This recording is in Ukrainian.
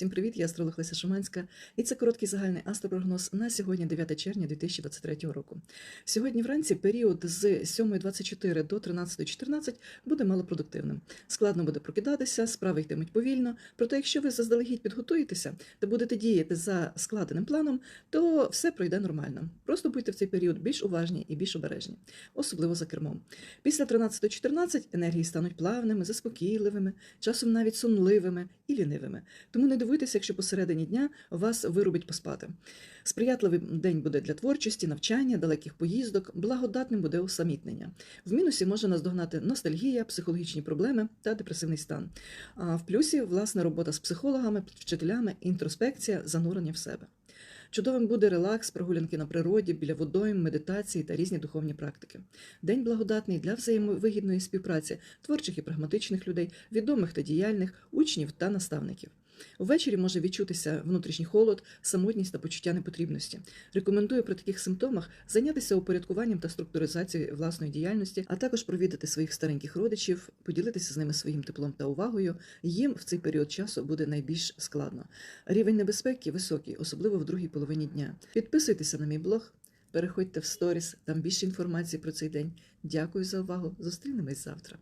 Всім привіт, я астролог Леся Шуманська, і це короткий загальний астропрогноз на сьогодні, 9 червня 2023 року. Сьогодні вранці період з 7.24 до 13.14 буде малопродуктивним. Складно буде прокидатися, справи йтимуть повільно. Проте, якщо ви заздалегідь підготуєтеся та будете діяти за складеним планом, то все пройде нормально. Просто будьте в цей період більш уважні і більш обережні, особливо за кермом. Після 13.14 енергії стануть плавними, заспокійливими, часом навіть сонливими і лінивими. Тому не дивуйтеся, якщо посередині дня вас вирубить поспати. Сприятливий день буде для творчості, навчання, далеких поїздок, благодатним буде усамітнення. В мінусі може наздогнати ностальгія, психологічні проблеми та депресивний стан. А в плюсі власна робота з психологами, вчителями, інтроспекція, занурення в себе. Чудовим буде релакс, прогулянки на природі, біля водойм, медитації та різні духовні практики. День благодатний для взаємовигідної співпраці творчих і прагматичних людей, відомих та діяльних, учнів та наставників. Ввечері може відчутися внутрішній холод, самотність та почуття непотрібності. Рекомендую при таких симптомах зайнятися упорядкуванням та структуризацією власної діяльності, а також провідати своїх стареньких родичів, поділитися з ними своїм теплом та увагою. Їм в цей період часу буде найбільш складно. Рівень небезпеки високий, особливо в другій половині дня. Підписуйтеся на мій блог, переходьте в сторіс, там більше інформації про цей день. Дякую за увагу. Зустрінемось завтра.